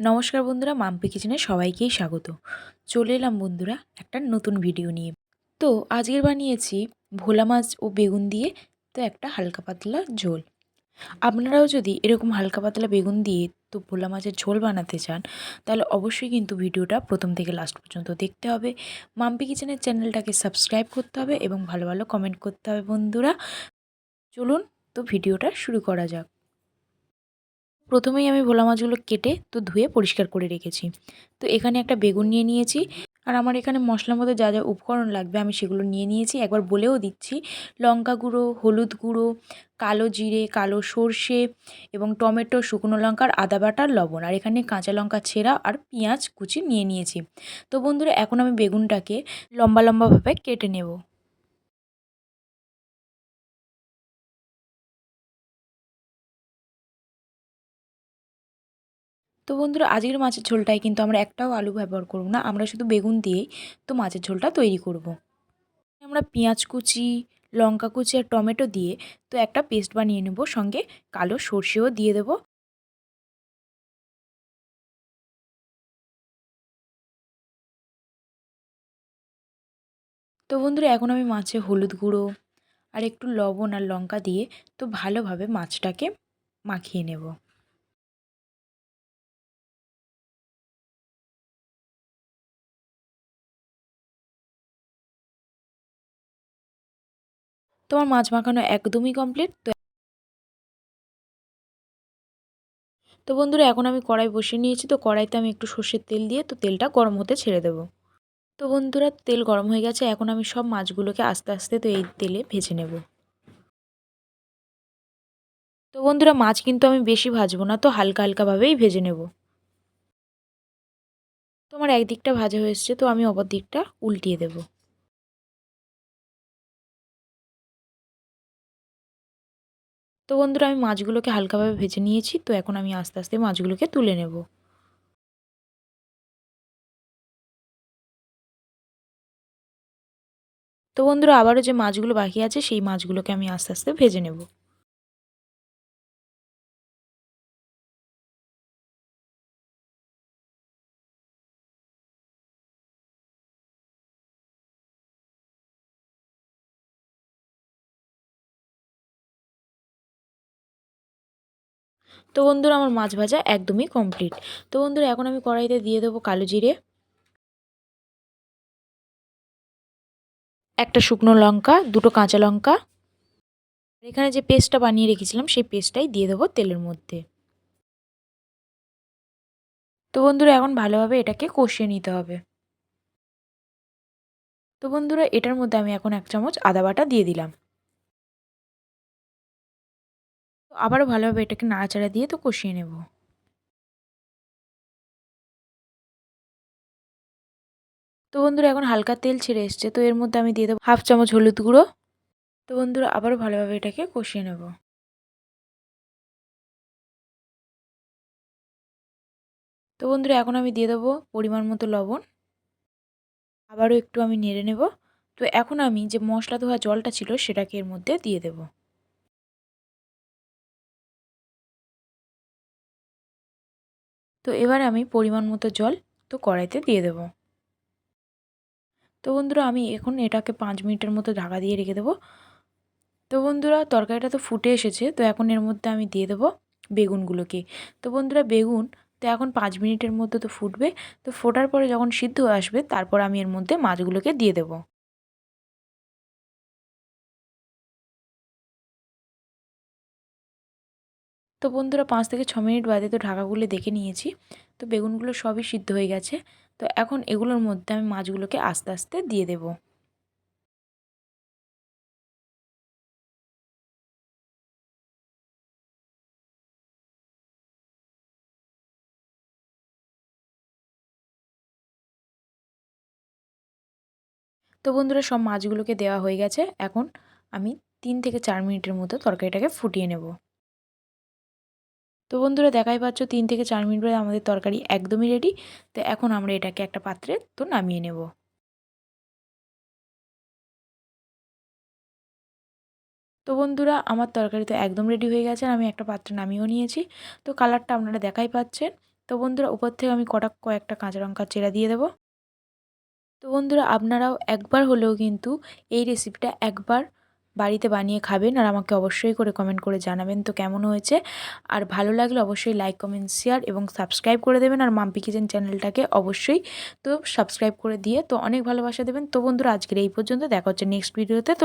নমস্কার বন্ধুরা, মাম্পি কিচেনে সবাইকেই স্বাগত। চলে এলাম বন্ধুরা একটা নতুন ভিডিও নিয়ে। তো আজকের বানিয়েছি ভোলা মাছ ও বেগুন দিয়ে তো একটা হালকা পাতলা ঝোল। আপনারাও যদি এরকম হালকা পাতলা বেগুন দিয়ে তো ভোলা মাছের ঝোল বানাতে চান, তাহলে অবশ্যই কিন্তু ভিডিওটা প্রথম থেকে লাস্ট পর্যন্ত দেখতে হবে। মাম্পি কিচেনের চ্যানেলটাকে সাবস্ক্রাইব করতে হবে এবং ভালো ভালো কমেন্ট করতে হবে বন্ধুরা। চলুন তো ভিডিওটা শুরু করা যাক। প্রথমেই আমি ভোলা মাছগুলো কেটে তো ধুয়ে পরিষ্কার করে রেখেছি। তো এখানে একটা বেগুন নিয়ে নিয়েছি। আর আমার এখানে মশলার মধ্যে যা যা উপকরণ লাগবে আমি সেগুলো নিয়ে নিয়েছি। একবার বলেও দিচ্ছি। লঙ্কা গুঁড়ো, হলুদ গুঁড়ো, কালো জিরে, কালো সর্ষে এবং টমেটো, শুকনো লঙ্কার আদা বাটার লবণ। আর এখানে কাঁচা লঙ্কা ছেঁড়া আর পেঁয়াজ কুচি নিয়ে নিয়েছি। তো বন্ধুরা, এখন আমি বেগুনটাকে লম্বা লম্বাভাবে কেটে নেব। তো বন্ধুরা, আজকের মাছের ঝোলটায় কিন্তু আমরা একটাও আলু ব্যবহার করব না। আমরা শুধু বেগুন দিয়েই তো মাছের ঝোলটা তৈরি করব। আমরা পেঁয়াজ কুচি, লঙ্কা কুচি আর টমেটো দিয়ে তো একটা পেস্ট বানিয়ে নেব। সঙ্গে কালো সর্ষেও দিয়ে দেব। তো বন্ধুরা, এখন আমি মাছে হলুদ গুঁড়ো আর একটু লবণ আর লঙ্কা দিয়ে তো ভালোভাবে মাছটাকে মাখিয়ে নেব। তোমার মাছ মাখানো একদমই কমপ্লিট তো তো বন্ধুরা, এখন আমি কড়াই বসিয়ে নিয়েছি, তো কড়াইতে আমি একটু সর্ষের তেল দিয়ে, তো তেলটা গরম হতে ছেড়ে দেবো। তো বন্ধুরা, তেল গরম হয়ে গেছে, এখন আমি সব মাছগুলোকে আস্তে আস্তে তো এই তেলে ভেজে নেব। তো বন্ধুরা, মাছ কিন্তু আমি বেশি ভাজবো না, তো হালকা হালকাভাবেই ভেজে নেব। তোমার একদিকটা ভাজা হয়ে এসছে, তো আমি অপর দিকটা উল্টিয়ে দেবো। তো বন্ধুরা, আমি মাছগুলোকে হালকাভাবে ভেজে নিয়েছি। তো এখন আমি আস্তে আস্তে মাছগুলোকে তুলে নেব। তো বন্ধুরা, আবারও যে মাছগুলো বাকি আছে, সেই মাছগুলোকে আমি আস্তে আস্তে ভেজে নেব। তো বন্ধুরা, আমার মাছ ভাজা একদমই কমপ্লিট তো বন্ধুরা, এখন আমি কড়াইতে দিয়ে দেবো কালো জিরে, একটা শুকনো লঙ্কা, দুটো কাঁচা লঙ্কা। এখানে যে পেস্টটা বানিয়ে রেখেছিলাম, সেই পেস্টটাই দিয়ে দেবো তেলের মধ্যে। তো বন্ধুরা, এখন ভালোভাবে এটাকে কষিয়ে নিতে হবে। তো বন্ধুরা, এটার মধ্যে আমি এখন এক চামচ আদা বাটা দিয়ে দিলাম। আবারও ভালোভাবে এটাকে নাড়াচাড়া দিয়ে তো কষিয়ে নেব। তো বন্ধুরা, এখন হালকা তেল ছেড়ে এসছে, তো এর মধ্যে আমি দিয়ে দেবো হাফ চামচ হলুদ গুঁড়ো। তো বন্ধুরা, আবারও ভালোভাবে এটাকে কষিয়ে নেব। তো বন্ধুরা, এখন আমি দিয়ে দেবো পরিমাণ মতো লবণ। আবারও একটু আমি নেড়ে নেব। তো এখন আমি যে মশলা ধোয়া জলটা ছিল, সেটাকে এর মধ্যে দিয়ে দেব। তো এবারে আমি পরিমাণ মতো জল তো কড়াইতে দিয়ে দেব। তো বন্ধুরা, আমি এখন এটাকে পাঁচ মিনিটের মতো ঢাকা দিয়ে রেখে দেবো। তো বন্ধুরা, তরকারিটা তো ফুটে এসেছে, তো এখন এর মধ্যে আমি দিয়ে দেবো বেগুনগুলোকে। তো বন্ধুরা, বেগুন তো এখন পাঁচ মিনিটের মধ্যে তো ফুটবে। তো ফোটার পরে যখন সিদ্ধ আসবে, তারপর আমি এর মধ্যে মাছগুলোকে দিয়ে দেব। তো বন্ধুরা পাঁচ থেকে ছ মিনিট বাদে তো ঢাকাগুলো দেখে নিয়েছি। তো বেগুনগুলো সবই সিদ্ধ হয়ে গেছে। তো এখন এগুলোর মধ্যে আমি মাছগুলোকে আস্তে আস্তে দিয়ে দেবো। তো বন্ধুরা সব মাছগুলোকে দেওয়া হয়ে গেছে। এখন আমি তিন থেকে চার মিনিটের মতো তরকারিটাকে ফুটিয়ে নেব। তো বন্ধুরা দেখাই পাচ্ছ তিন থেকে চার মিনিট পরে আমাদের তরকারি একদমই রেডি তো এখন আমরা এটাকে একটা পাত্রে তো নামিয়ে নেব। তো বন্ধুরা আমার তরকারি তো একদম রেডি হয়ে গেছে আমি একটা পাত্রে নামিয়েও নিয়েছি। তো কালারটা আপনারা দেখাই পাচ্ছেন। তো বন্ধুরা উপর থেকে আমি কটা কয়েকটা কাঁচা লঙ্কা চেরা দিয়ে দেবো। তো বন্ধুরা আপনারাও একবার হলেও কিন্তু এই রেসিপিটা একবার বাড়িতে বানিয়ে খাবেন আর আমাকে অবশ্যই করে কমেন্ট করে জানাবেন। তো কেমন হয়েছে? আর ভালো লাগলে অবশ্যই লাইক কমেন্ট শেয়ার এবং সাবস্ক্রাইব করে দেবেন। আর মাম্পি কিচেন চ্যানেলটাকে অবশ্যই তো সাবস্ক্রাইব করে দিয়ে তো অনেক ভালোবাসা দেবেন। তো বন্ধুরা, আজকের এই পর্যন্ত। দেখা হচ্ছে নেক্সট ভিডিওতে তো।